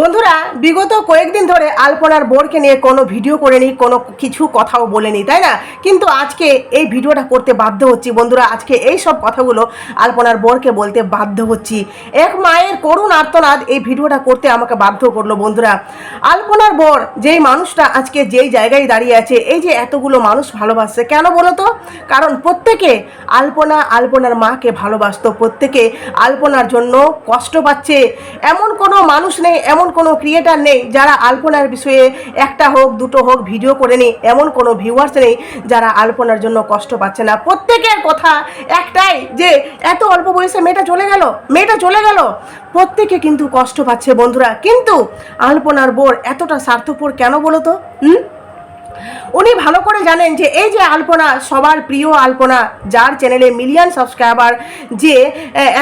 বন্ধুরা, বিগত কয়েকদিন ধরে আলপনার বোরকে নিয়ে কোনো ভিডিও করেনি, কোনো কিছু কথাও বলেনি, তাই না? কিন্তু আজকে এই ভিডিওটা করতে বাধ্য হচ্ছি বন্ধুরা, আজকে এই সব কথাগুলো আলপনার বোরকে বলতে বাধ্য হচ্ছি। এক মায়ের করুণ আর্তনাদ এই ভিডিওটা করতে আমাকে বাধ্য করল বন্ধুরা। আলপনার বর, যেই মানুষটা আজকে যেই জায়গায় দাঁড়িয়ে আছে, এই যে এতগুলো মানুষ ভালোবাসছে, কেন বলো তো? কারণ প্রত্যেকে আলপনা আলপনার মাকে ভালোবাসতো, প্রত্যেকে আলপনার জন্য কষ্ট পাচ্ছে। এমন কোনো মানুষ নেই, এমন কোনো ক্রিয়েটার নেই যারা আলপনার বিষয়ে একটা হোক, দুটো হোক ভিডিও করে নেই। এমন কোনো ভিউয়ার্স নেই যারা আলপনার জন্য কষ্ট পাচ্ছে না। প্রত্যেকের কথা একটাই যে, এত অল্প বয়সে মেয়েটা চলে গেল, মেয়েটা চলে গেল। প্রত্যেকে কিন্তু কষ্ট পাচ্ছে বন্ধুরা। কিন্তু আলপনার বোর এতটা স্বার্থপর কেন বলো তো? হুম? উনি ভালো করে জানেন যে এই যে আলপনা, সবার প্রিয় আলপনা, যার চ্যানেলে মিলিয়ন সাবস্ক্রাইবার যে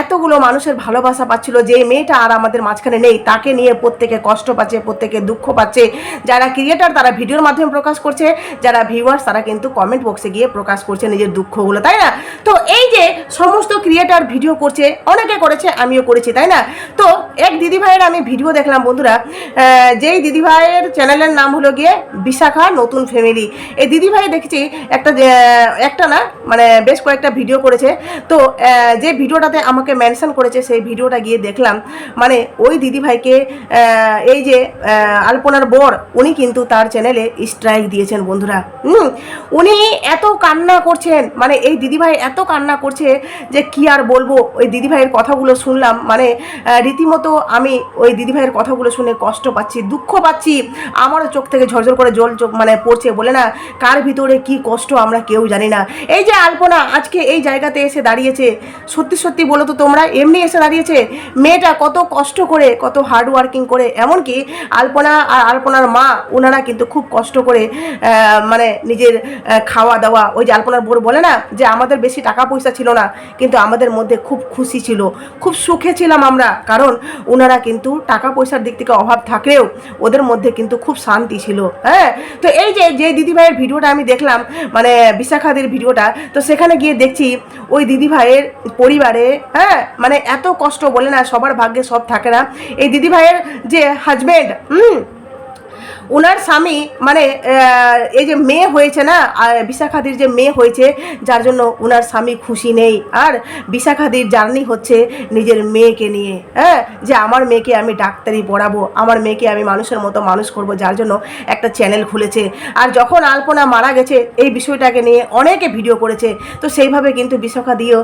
এতগুলো মানুষের ভালোবাসা পাচ্ছিল, যে মেয়েটা আর আমাদের মাঝখানে নেই, তাকে নিয়ে প্রত্যেকে কষ্ট পাচ্ছে, প্রত্যেকে দুঃখ পাচ্ছে। যারা ক্রিয়েটার তারা ভিডিওর মাধ্যমে প্রকাশ করছে, যারা ভিউয়ার্স তারা কিন্তু কমেন্ট বক্সে গিয়ে প্রকাশ করছে নিজের দুঃখগুলো, তাই না? তো এই যে সমস্ত ক্রিয়েটার ভিডিও করছে, অনেকে করেছে, আমিও করেছি, তাই না? তো এক দিদিভাইয়ের আমি ভিডিও দেখলাম, বন্ধুরা যেই দিদিভাইয়ের চ্যানেলের নাম হলো গিয়ে বিশাখা নতুন ফ্যামিলি এই দিদিভাই দেখেছি একটা একটা না মানে বেশ কয়েকটা ভিডিও করেছে। তো যে ভিডিওটাতে আমাকে মেনশন করেছে, সেই ভিডিওটা গিয়ে দেখলাম। মানে ওই দিদিভাইকে এই যে আলপনার বর, উনি কিন্তু তার চ্যানেলে স্ট্রাইক দিয়েছেন বন্ধুরা। হুম, উনি এত কান্না করছেন মানে এই দিদিভাই এত কান্না করছে যে কি আর বলব? ওই দিদিভাইয়ের কথাগুলো শুনলাম মানে রীতিমতো আমি ওই দিদিভাইয়ের কথাগুলো শুনে কষ্ট পাচ্ছি, দুঃখ পাচ্ছি। আমারও চোখ থেকে ঝরঝর করে জল চোখ মানে পড়ছে বলে না, কার ভিতরে কি কষ্ট আমরা কেউ জানি না। এই যে আলপনা, আজকে এই জায়গাতে এসে দাঁড়িয়েছে, সত্যি সত্যি বলো তো তোমরা, এমনি এসে দাঁড়িয়েছে। মেয়েটা কত কষ্ট করে, কত হার্ড ওয়ার্কিং করে, এমনকি আলপনা আর আলপনার মা, ওনারা কিন্তু খুব কষ্ট করে মানে নিজের খাওয়া দাওয়া, ওই যে আলপনার বোর বলে না, যে আমাদের বেশি টাকা পয়সা ছিল না, কিন্তু আমাদের মধ্যে খুব খুশি ছিল। খুব সুখে ছিলাম আমরা, কারণ ওনারা কিন্তু টাকা পয়সার দিক থেকে অভাব থাকলেও ওদের মধ্যে কিন্তু খুব শান্তি ছিল হ্যাঁ? তো এই যে যে দিদিভাইয়ের ভিডিওটা আমি দেখলাম মানে বিশাখাদের ভিডিওটা, তো সেখানে গিয়ে দেখছি ওই দিদিভাইয়ের পরিবারে হ্যাঁ মানে এত কষ্ট বলে না, সবার ভাগ্যে সব থাকে না। এই দিদিভাইয়ের যে হাজবেন্ড হুম ওনার স্বামী মানে এই যে মেয়ে হয়েছে না বিশাখাদির যে মেয়ে হয়েছে, যার জন্য ওনার স্বামী খুশি নেই। আর বিশাখাদির জার্নি হচ্ছে নিজের মেয়েকে নিয়ে হ্যাঁ? যে আমার মেয়েকে আমি ডাক্তারি পড়াবো, আমার মেয়েকে আমি মানুষের মতো মানুষ করব, যার জন্য একটা চ্যানেল খুলেছে। আর যখন আলপনা মারা গেছে, এই বিষয়টাকে নিয়ে অনেকে ভিডিও করেছে। তো সেইভাবে কিন্তু বিশাখাদিও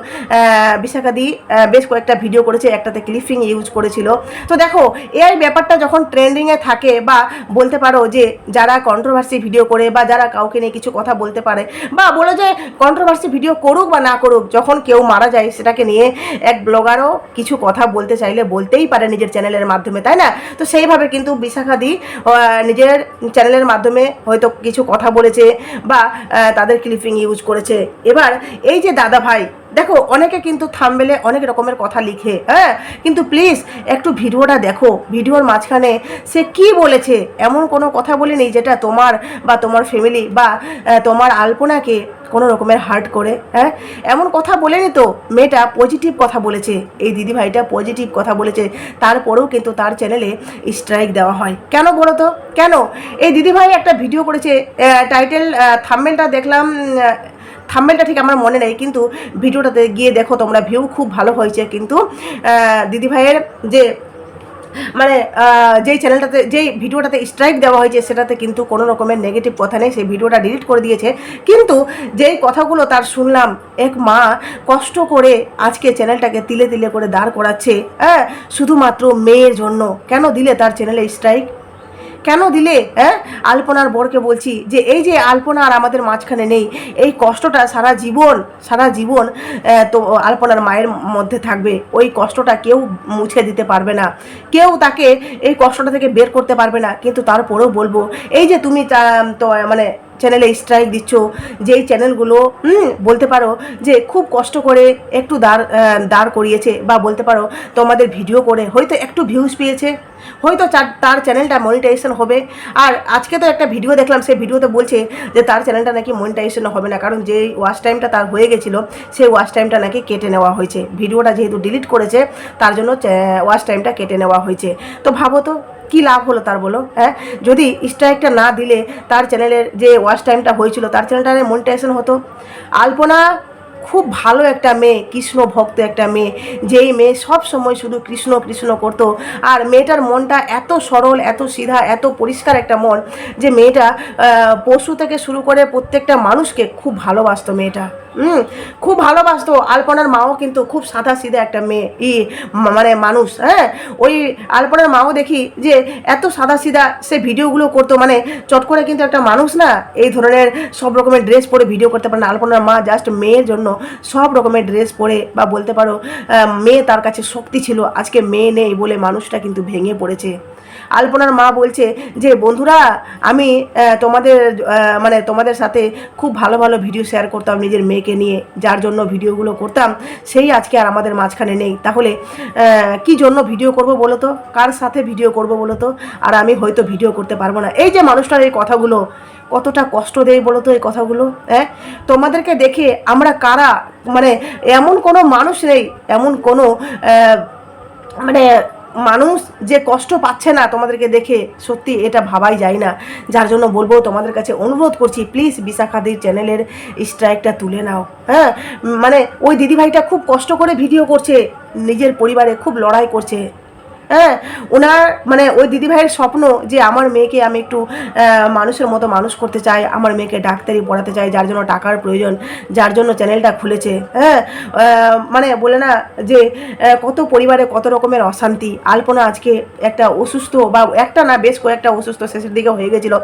বিশাখাদি বেশ কয়েকটা ভিডিও করেছে, একটাতে ক্লিপিং ইউজ করেছিল। তো দেখো এই ব্যাপারটা যখন ট্রেন্ডিংয়ে থাকে বা বলতে পারো যে যারা কন্ট্রোভার্সি ভিডিও করে বা যারা কাউকে নিয়ে কিছু কথা বলতে পারে বা বলে যে কন্ট্রোভার্সি ভিডিও করুক বা না করুক, যখন কেউ মারা যায় সেটাকে নিয়ে এক ব্লগারও কিছু কথা বলতে চাইলে বলতেই পারে নিজের চ্যানেলের মাধ্যমে, তাই না? তো সেইভাবে কিন্তু বিশাখাদি নিজের চ্যানেলের মাধ্যমে হয়তো কিছু কথা বলেছে বা তাদের ক্লিপিং ইউজ করেছে। এবার এই যে দাদা ভাই দেখো, অনেকে কিন্তু থামবেলে অনেক রকমের কথা লিখে হ্যাঁ? কিন্তু প্লিজ একটু ভিডিওটা দেখো। ভিডিওর মাঝখানে সে কি বলেছে? এমন কোনো কথা বলেনি যেটা তোমার বা তোমার ফ্যামিলি বা তোমার আলপনাকে কোনো রকমের হার্ট করে হ্যাঁ? এমন কথা বলেনি তো? মেয়েটা পজিটিভ কথা বলেছে। এই দিদিভাইটা পজিটিভ কথা বলেছে। তারপরেও কিন্তু তার চ্যানেলে স্ট্রাইক দেওয়া হয়। কেন বলো তো? কেন? এই দিদিভাই একটা ভিডিও করেছে টাইটেল থাম্বেলটা দেখলাম থাম্বেলটা ঠিক আমার মনে নেই, কিন্তু ভিডিওটাতে গিয়ে দেখো তোমরা ভিউ খুব ভালো হয়েছে, কিন্তু দিদিভাইয়ের যে মানে যেই চ্যানেলটাতে যেই ভিডিওটাতে স্ট্রাইক দেওয়া হয়েছে সেটাতে কিন্তু কোনো রকমের নেগেটিভ কথা নেই, সেই ভিডিওটা ডিলিট করে দিয়েছে। কিন্তু যেই কথাগুলো তার শুনলাম, এক মা কষ্ট করে আজকে চ্যানেলটাকে তিলে তিলে করে দাঁড় করাচ্ছে হ্যাঁ শুধুমাত্র মেয়ের জন্য। কেন দিলে তার চ্যানেলে স্ট্রাইক কেন দিলে? হ্যাঁ? আলপনার বরকে বলছি যে, এই যে আলপনা আর আমাদের মাঝখানে নেই, এই কষ্টটা সারা জীবন সারা জীবন তো আলপনার মায়ের মধ্যে থাকবে। ওই কষ্টটা কেউ মুছে দিতে পারবে না। কেউ তাকে এই কষ্টটা থেকে বের করতে পারবে না। কিন্তু তারপরেও বলব, এই যে তুমি তা- মানে চ্যানেলে স্ট্রাইক দিচ্ছ, যেই চ্যানেলগুলো বলতে পারো যে খুব কষ্ট করে একটু দাঁড় দাঁড় করিয়েছে বা বলতে পারো তোমাদের ভিডিও করে, হয়তো একটু ভিউজ পেয়েছে, হয়তো তার চ্যানেলটা মনিটাইজেশন হবে। আর আজকে তো একটা ভিডিও দেখলাম, সেই ভিডিওতে বলছে যে তার চ্যানেলটা নাকি মনিটাইজেশন হবে না, কারণ যেই ওয়াচ টাইমটা তার হয়ে গেছিল, সেই ওয়াচ টাইমটা নাকি কেটে নেওয়া হয়েছে। ভিডিওটা যেহেতু ডিলিট করেছে, তার জন্য ওয়াচ টাইমটা কেটে নেওয়া হয়েছে। তো ভাবো তো কি লাভ হলো তার বলো হ্যাঁ? যদি স্ট্রাইকটা না দিলে তার চ্যানেলের যে ওয়াচ টাইমটা হয়েছিল, তার চ্যানেলটা মনিটাইজেশন হতো। আলপনা খুব ভালো একটা মেয়ে, কৃষ্ণ ভক্ত একটা মেয়ে। যেই মেয়ে সব সময় শুধু কৃষ্ণ কৃষ্ণ করতো। আর মেয়েটার মনটা এত সরল, এত সিধা, এত পরিষ্কার একটা মন যে মেয়েটা পশু থেকে শুরু করে প্রত্যেকটা মানুষকে খুব ভালোবাসতো মেয়েটা। হুম, খুব ভালোবাসতো। আলপনার মাও কিন্তু খুব সাদা, সিধা একটা মেয়ে। ই মানে মানুষ হ্যাঁ? ওই আলপনার মাও দেখি যে এত সাদা, সিধা, সে ভিডিওগুলো করতো। মানে চট করে কিন্তু একটা মানুষ না, এই ধরনের সব রকমের ড্রেস পরে ভিডিও করতে পারে না। আলপনার মা জাস্ট মেয়ের জন্য সব রকমের ড্রেস পরে বা বলতে পারো মেয়ে তার কাছে শক্তি ছিল। আজকে মেয়ে নেই বলে মানুষটা কিন্তু ভেঙে পড়েছে। আলপনার মা বলছে যে, বন্ধুরা, আমি তোমাদের মানে তোমাদের সাথে খুব ভালো ভালো ভিডিও শেয়ার করতাম, নিজের মেয়েকে নিয়ে, যার জন্য ভিডিওগুলো করতাম, সেই আজকে আর আমাদের মাঝখানে নেই। তাহলে কি জন্য ভিডিও করব বলো তো? কার সাথে ভিডিও করব বলো তো? আর আমি হয়তো ভিডিও করতে পারব না। এই যে মানুষটার এই কথাগুলো, কতটা কষ্ট দেয় বলো তো এই কথাগুলো হ্যাঁ? তোমাদেরকে দেখে আমরা কারা? মানে এমন কোনো মানুষ নেই, এমন কোনো মানে মানুষ যে কষ্ট পাচ্ছে না তোমাদেরকে দেখে, সত্যি এটা ভাবাই যায় না। যার জন্য বলব তোমাদের কাছে অনুরোধ করছি প্লিজ বিশাখাদির চ্যানেলের স্ট্রাইকটা তুলে নাও। হ্যাঁ? মানে ওই দিদিভাইটা খুব কষ্ট করে ভিডিও করছে, নিজের পরিবারে খুব লড়াই করছে। হ্যাঁ ওনার মানে ওই দিদিভাইয়ের স্বপ্ন যে আমার মেয়েকে আমি একটু মানুষের মতো মানুষ করতে চাই, আমার মেয়েকে ডাক্তারি পড়াতে চাই, যার জন্য টাকার প্রয়োজন, যার জন্য চ্যানেলটা খুলেছে হ্যাঁ মানে বলে না যে কত পরিবারে কত রকমের অশান্তি। আলপনা আজকে একটা অসুস্থ বা একটা না বেশ কয়েকটা অসুস্থ শেষের দিকে হয়ে গেছিল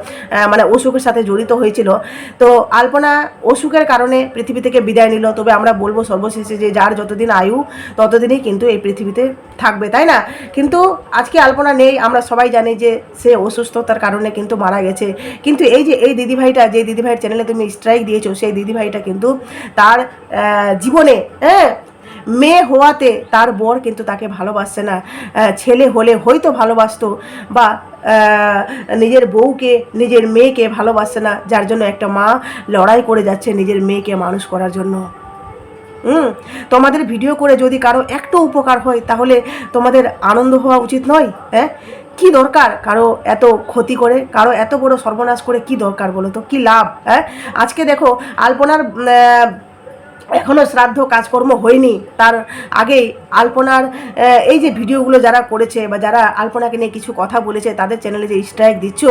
মানে অসুখের সাথে জড়িত হয়েছিল। তো আলপনা অসুখের কারণে পৃথিবী থেকে বিদায় নিল, তবে আমরা বলব সর্বশেষে যে যার যতদিন আয়ু, ততদিনই কিন্তু এই পৃথিবীতে থাকবে, তাই না? কিন্তু আজকে আলপনা নেই, আমরা সবাই জানি যে সে অসুস্থতার কারণে কিন্তু মারা গেছে। কিন্তু এই যে, এই দিদিভাইটা, যে দিদিভাইয়ের চ্যানেলে তুমি স্ট্রাইক দিয়েছ, সেই দিদিভাইটা কিন্তু তার জীবনে হ্যাঁ মেয়ে হওয়াতে তার বর কিন্তু তাকে ভালোবাসছে না। ছেলে হলে হয়তো ভালোবাসতো বা নিজের বউকে, নিজের মেয়েকে ভালোবাসছে না, যার জন্য একটা মা লড়াই করে যাচ্ছে নিজের মেয়েকে মানুষ করার জন্য। হুম, তোমাদের ভিডিও করে যদি কারও একটু উপকার হয়, তাহলে তোমাদের আনন্দ হওয়া উচিত নয় হ্যাঁ? কি দরকার কারও এত ক্ষতি করে, কারও এত বড় সর্বনাশ করে কি দরকার বলো তো? কি লাভ হ্যাঁ? আজকে দেখো, আলপনার উম, আহ, এখনও শ্রাদ্ধ কাজকর্ম হয়নি। তার আগেই আলপনার এই যে ভিডিওগুলো যারা করেছে বা যারা আলপনাকে নিয়ে কিছু কথা বলেছে তাদের চ্যানেলে যে স্ট্রাইক দিচ্ছ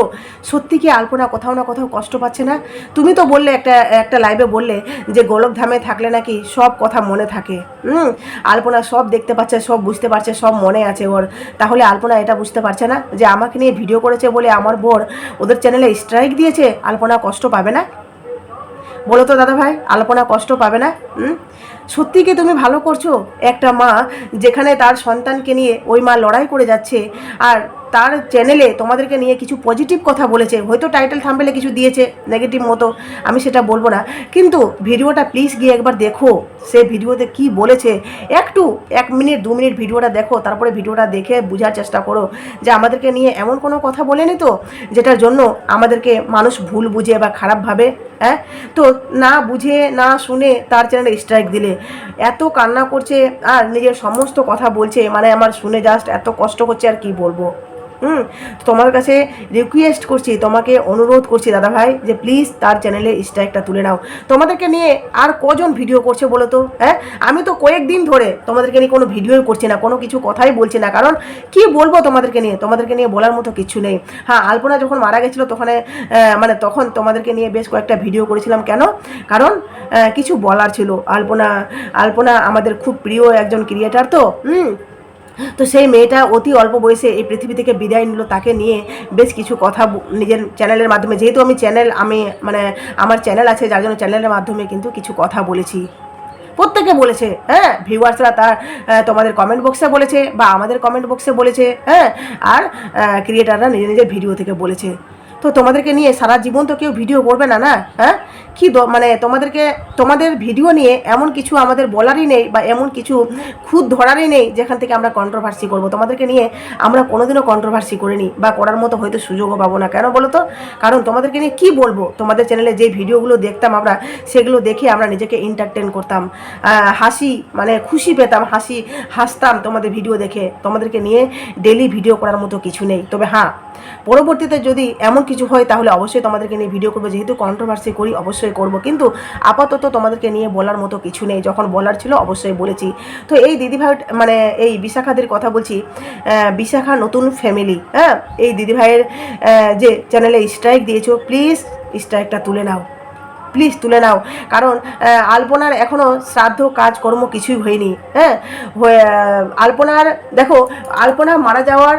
সত্যি কি আলপনা কোথাও না কোথাও কষ্ট পাচ্ছে না? তুমি তো বললে একটা একটা লাইভে বললে যে গোলকধামে থাকলে নাকি সব কথা মনে থাকে। হুম আলপনা সব দেখতে পাচ্ছে সব বুঝতে পারছে সব মনে আছে ওর। তাহলে আলপনা এটা বুঝতে পারছে না যে আমাকে নিয়ে ভিডিও করেছে বলে আমার বোর ওদের চ্যানেলে স্ট্রাইক দিয়েছে? আলপনা কষ্ট পাবে না? বলো তো দাদা ভাই, আলপনা কষ্ট পাবে না? সত্যি কি তুমি ভালো করছ? একটা মা যেখানে তার সন্তানকে নিয়ে ওই মা লড়াই করে যাচ্ছে, আর তার চ্যানেলে তোমাদেরকে নিয়ে কিছু পজিটিভ কথা বলেছে। হয়তো টাইটেল থাম্বেলে কিছু দিয়েছে নেগেটিভ মতো, আমি সেটা বলব না। কিন্তু ভিডিওটা প্লিজ গিয়ে একবার দেখো, সে ভিডিওতে কি বলেছে। একটু, এক মিনিট, দু মিনিট ভিডিওটা দেখো, তারপরে ভিডিওটা দেখে বোঝার চেষ্টা করো। যে আমাদেরকে নিয়ে এমন কোনো কথা বলেনি তো, যেটার জন্য আমাদেরকে মানুষ ভুল বুঝে বা খারাপভাবে হ্যাঁ? তো না বুঝে, না শুনে তার চ্যানেলে স্ট্রাইক দিলে। এত কান্না করছে আর নিজের সমস্ত কথা বলছে মানে আমার শুনে জাস্ট এত কষ্ট হচ্ছে আর কি বলব? হুম তোমার কাছে রিকোয়েস্ট করছি, তোমাকে অনুরোধ করছি দাদা ভাই যে প্লিজ তার চ্যানেলে স্ট্রাইকটা তুলে নাও। তোমাদেরকে নিয়ে আর কজন ভিডিও করছে বলো তো? হ্যাঁ আমি তো কয়েকদিন ধরে তোমাদেরকে নিয়ে কোনো ভিডিওই করছি না, কোনো কিছু কথাই বলছি না, কারণ কি বলব তোমাদেরকে নিয়ে? তোমাদেরকে নিয়ে বলার মতো কিছু নেই। হ্যাঁ আলপনা যখন মারা গেছিল, তখন মানে তখন তোমাদেরকে নিয়ে বেশ কয়েকটা ভিডিও করেছিলাম। কেন? কারণ কিছু বলার ছিল। আলপনা আলপনা আমাদের খুব প্রিয় একজন ক্রিয়েটার তো, হুম তো সেই মেয়েটা অতি অল্প বয়সে এই পৃথিবী থেকে বিদায় নিল। তাকে নিয়ে বেশ কিছু কথা নিজের চ্যানেলের মাধ্যমে। যেহেতু আমি চ্যানেল, আমি মানে আমার চ্যানেল আছে, যার জন্য চ্যানেলের মাধ্যমে কিন্তু কিছু কথা বলেছি। প্রত্যেকে বলেছে হ্যাঁ ভিউয়ার্সরা তার তোমাদের কমেন্ট বক্সে বলেছে বা আমাদের কমেন্ট বক্সে বলেছে হ্যাঁ আর ক্রিয়েটাররা নিজের নিজের ভিডিও থেকে বলেছে। তো তোমাদেরকে নিয়ে সারা জীবন তো কেউ ভিডিও করবে না না? হ্যাঁ? কি মানে তোমাদেরকে, তোমাদের ভিডিও নিয়ে এমন কিছু আমাদের বলারই নেই বা এমন কিছু খুদ ধরারই নেই যেখান থেকে আমরা কন্ট্রোভার্সি করব। তোমাদেরকে নিয়ে আমরা কোনোদিনও কন্ট্রোভার্সি করিনি বা করার মতো হয়তো সুযোগও পাবো না। কেন বলো তো? কারণ তোমাদেরকে নিয়ে কি বলব? তোমাদের চ্যানেলে যে ভিডিওগুলো দেখতাম আমরা, সেগুলো দেখে আমরা নিজেকে এন্টারটেন করতাম। হাসি মানে খুশি পেতাম, হাসি, হাসতাম তোমাদের ভিডিও দেখে। তোমাদেরকে নিয়ে ডেলি ভিডিও করার মতো কিছু নেই। তবে হ্যাঁ পরবর্তীতে যদি এমন কিছু হয়, তাহলে অবশ্যই তোমাদেরকে নিয়ে ভিডিও করব। যেহেতু কন্ট্রোভার্সি করি, অবশ্যই করব। কিন্তু আপাতত তোমাদেরকে নিয়ে বলার মতো কিছু নেই। যখন বলার ছিল, অবশ্যই বলেছি। তো এই দিদিভাই মানে এই বিশাখাদের কথা বলছি বিশাখা নতুন ফ্যামিলি হ্যাঁ? এই দিদিভাইয়ের যে চ্যানেলে স্ট্রাইক দিয়েছ প্লিজ স্ট্রাইকটা তুলে নাও। প্লিজ তুলে নাও। কারণ আলপনার এখনও শ্রাদ্ধ কাজকর্ম কিছুই হয়নি হ্যাঁ? আলপনার, দেখো, আলপনা মারা যাওয়ার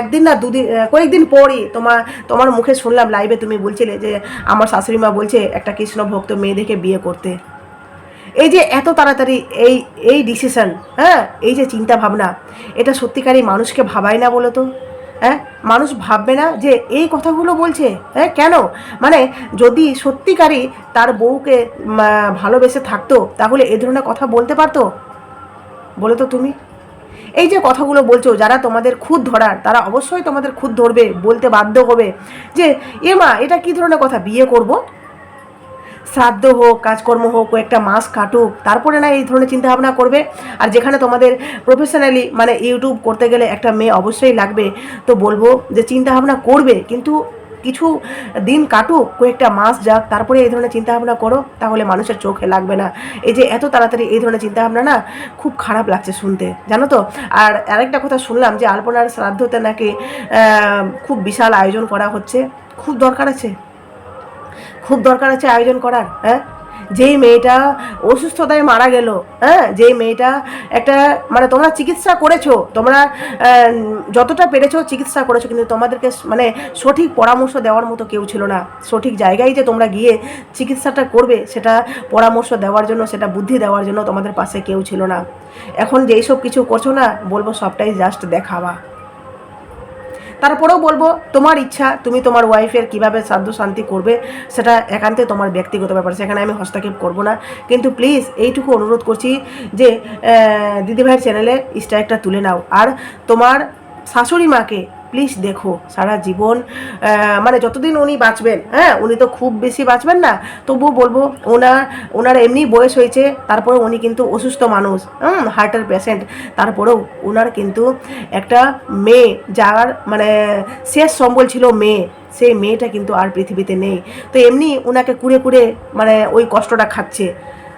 একদিন না দুদিন কয়েকদিন পরই তোমার তোমার মুখে শুনলাম লাইভে তুমি বলছিলে যে আমার শাশুড়ি মা বলছে একটা কৃষ্ণ ভক্ত মেয়ে দেখে বিয়ে করতে। এই যে এত তাড়াতাড়ি এই এই ডিসিশন হ্যাঁ? এই যে চিন্তা ভাবনা, এটা সত্যিকারই মানুষকে ভাবায় না বলো তো? হ্যাঁ মানুষ ভাববে না যে এই কথাগুলো বলছে। হ্যাঁ কেন? মানে যদি সত্যিকারই তার বউকে ভালোবেসে থাকতো, তাহলে এ ধরনের কথা বলতে পারতো? বলো তো তুমি। এই যে কথাগুলো বলছো, যারা তোমাদের খুদ ধরার, তারা অবশ্যই তোমাদের খুদ ধরবে, বলতে বাধ্য হবে যে, এ মা, এটা কী ধরনের কথা? বিয়ে করব? শ্রাদ্ধ হোক, কাজকর্ম হোক কয়েকটা মাস কাটুক, তারপরে না এই ধরনের চিন্তাভাবনা করবে। আর যেখানে তোমাদের প্রফেশনালি মানে ইউটিউব করতে গেলে একটা মেয়ে অবশ্যই লাগবে। তো বলব যে চিন্তাভাবনা করবে, কিন্তু কিছু দিন কাটুক, কয়েকটা মাস যাক, তারপরে এই ধরনের চিন্তাভাবনা করো, তাহলে মানুষের চোখে লাগবে না। এই যে এত তাড়াতাড়ি এই ধরনের চিন্তাভাবনা না খুব খারাপ লাগছে শুনতে, জানো তো? আর আরেকটা কথা শুনলাম যে আলপনার শ্রাদ্ধতে নাকি খুব বিশাল আয়োজন করা হচ্ছে। খুব দরকার আছে? খুব দরকার আছে আয়োজন করার হ্যাঁ? যেই মেয়েটা অসুস্থতায় মারা গেল হ্যাঁ? যেই মেয়েটা একটা মানে তোমরা চিকিৎসা করেছ, তোমরা যতটা পেরেছ চিকিৎসা করেছ, কিন্তু তোমাদেরকে মানে সঠিক পরামর্শ দেওয়ার মতো কেউ ছিল না। সঠিক জায়গায় যে তোমরা গিয়ে চিকিৎসাটা করবে, সেটা পরামর্শ দেওয়ার জন্য, সেটা বুদ্ধি দেওয়ার জন্য তোমাদের পাশে কেউ ছিল না। এখন যেই সব কিছু করছ না, বলব সবটাই জাস্ট দেখাবা। তারপরেও বলব, তোমার ইচ্ছা, তুমি তোমার ওয়াইফের কীভাবে সাধ্য শান্তি করবে, সেটা একান্তে তোমার ব্যক্তিগত ব্যাপার, সেখানে আমি হস্তক্ষেপ করব না। কিন্তু প্লিজ এইটুকু অনুরোধ করছি যে দিদিভাইয়ের চ্যানেলে স্ট্রাইকটা তুলে নাও। আর তোমার শাশুড়ি মাকে প্লিজ দেখো, সারা জীবন মানে যতদিন উনি বাঁচবেন হ্যাঁ উনি তো খুব বেশি বাঁচবেন না, তবুও বলব, ওনার ওনার এমনি বয়স হয়েছে, তারপরে উনি কিন্তু অসুস্থ মানুষ, হুম হার্টের পেশেন্ট তারপরেও ওনার কিন্তু একটা মেয়ে, যার মানে শেষ সম্বল ছিল মেয়ে, সেই মেয়েটা কিন্তু আর পৃথিবীতে নেই। তো এমনি ওনাকে কুড়ে কুড়ে মানে ওই কষ্টটা খাচ্ছে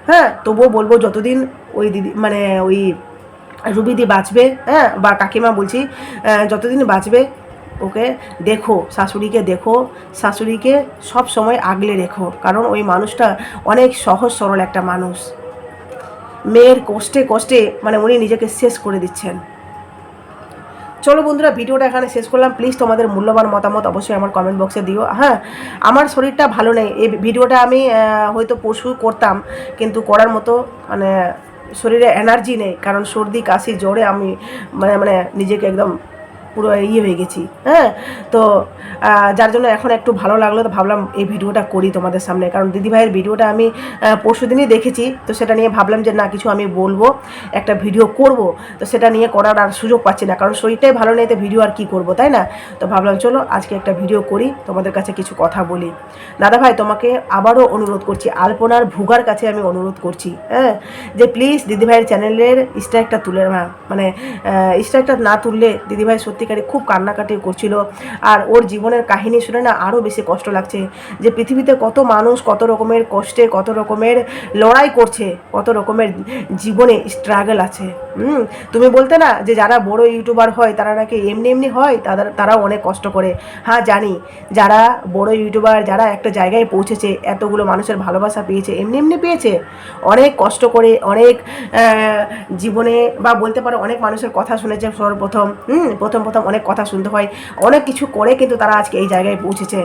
হ্যাঁ তবুও বলব যতদিন ওই দিদি মানে ওই রুবিদি বাঁচবে হ্যাঁ? বা কাকিমা বলছি যতদিন বাঁচবে, ওকে দেখো, শাশুড়িকে দেখো, শাশুড়িকে সব সময় আগলে রেখো। কারণ ওই মানুষটা অনেক সহজ সরল একটা মানুষ। মেয়ের কষ্টে কষ্টে মানে উনি নিজেকে শেষ করে দিচ্ছেন। চলো বন্ধুরা, ভিডিওটা এখানে শেষ করলাম। প্লিজ তোমাদের মূল্যবান মতামত অবশ্যই আমার কমেন্ট বক্সে দিও। হ্যাঁ আমার শরীরটা ভালো নেই। এই ভিডিওটা আমি হয়তো পরশু করতাম, কিন্তু করার মতো মানে শরীরে এনার্জি নেই কারণ সর্দি কাশি জ্বরে আমি মানে মানে নিজেকে একদম পুরো ইয়ে হয়ে গেছি হ্যাঁ? তো যার জন্য এখন একটু ভালো লাগল, তো ভাবলাম এই ভিডিওটা করি তোমাদের সামনে। কারণ দিদিভাইয়ের ভিডিওটা আমি পরশু দিনই দেখেছি, তো সেটা নিয়ে ভাবলাম যে না, কিছু আমি বলব, একটা ভিডিও করব। তো সেটা নিয়ে করার আর সুযোগ পাচ্ছি না, কারণ শরীরটাই ভালো নেই, তো ভিডিও আর কি করব, তাই না? তো ভাবলাম চলো, আজকে একটা ভিডিও করি, তোমাদের কাছে কিছু কথা বলি। দাদা ভাই, তোমাকে আবারও অনুরোধ করছি, আলপনার ভুগার কাছে আমি অনুরোধ করছি হ্যাঁ? যে প্লিজ দিদিভাইয়ের চ্যানেলের স্ট্রাইকটা তুলে না মানে স্ট্রাইকটা না তুললে দিদিভাই সত্যিকারে খুব কান্নাকাটি করছিল। আর ওর জীবনের কাহিনী শুনে না আরও বেশি কষ্ট লাগছে যে পৃথিবীতে কত মানুষ কত রকমের কষ্টে, কত রকমের লড়াই করছে, কত রকমের জীবনে স্ট্রাগল আছে। হুম, তুমি বলতে না যে যারা বড় ইউটিউবার হয়, তারা নাকি এমনি এমনি হয়, তাদের, তারাও অনেক কষ্ট করে। হ্যাঁ জানি, যারা বড় ইউটিউবার যারা একটা জায়গায় পৌঁছেছে, এতগুলো মানুষের ভালোবাসা পেয়েছে, এমনি এমনি পেয়েছে। অনেক কষ্ট করে, অনেক জীবনে বা বলতে পারো অনেক মানুষের কথা শুনেছে সর্বপ্রথম। হুম প্রথম প্রথম অনেক কথা শুনতে হয়, অনেক কিছু করে কিন্তু তারা আজকে এই জায়গায় পৌঁছেছে।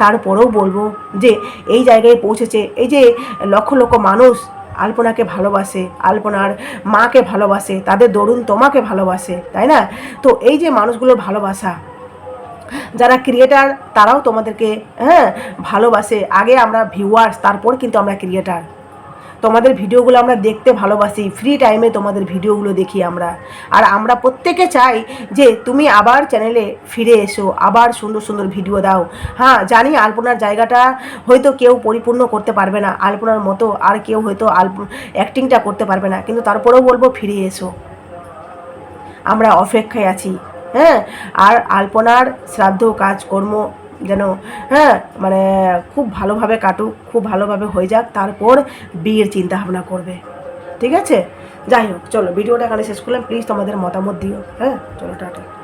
তারপরেও বলব যে, এই জায়গায় পৌঁছেছে, এই যে লক্ষ লক্ষ মানুষ আলপনাকে ভালোবাসে, আলপনার মাকে ভালোবাসে, তাদের দরুন তোমাকে ভালোবাসে, তাই না? তো এই যে মানুষগুলোর ভালোবাসা, যারা ক্রিয়েটার তারাও তোমাদেরকে হ্যাঁ ভালোবাসে। আগে আমরা ভিউয়ার্স তারপর কিন্তু আমরা ক্রিয়েটার তোমাদের ভিডিওগুলো আমরা দেখতে ভালোবাসি। ফ্রি টাইমে তোমাদের ভিডিওগুলো দেখি আমরা। আর আমরা প্রত্যেকে চাই যে তুমি আবার চ্যানেলে ফিরে এসো, আবার সুন্দর সুন্দর ভিডিও দাও। হ্যাঁ জানি আলপনার জায়গাটা হয়তো কেউ পরিপূর্ণ করতে পারবে না। আলপনার মতো আর কেউ হয়তো আলপ অ্যাক্টিংটা করতে পারবে না। কিন্তু তারপরেও বলব, ফিরে এসো। আমরা অপেক্ষায় আছি। হ্যাঁ আর আলপনার শ্রাদ্ধ, কাজকর্ম যেন হ্যাঁ মানে খুব ভালোভাবে কাটুক, খুব ভালোভাবে হয়ে যাক, তারপর বিয়ের চিন্তা ভাবনা করবে। ঠিক আছে? যাই হোক, চলো, ভিডিওটা এখানে শেষ করলাম। প্লিজ তোমাদের মতামত দিও। হ্যাঁ চলো, টাটা।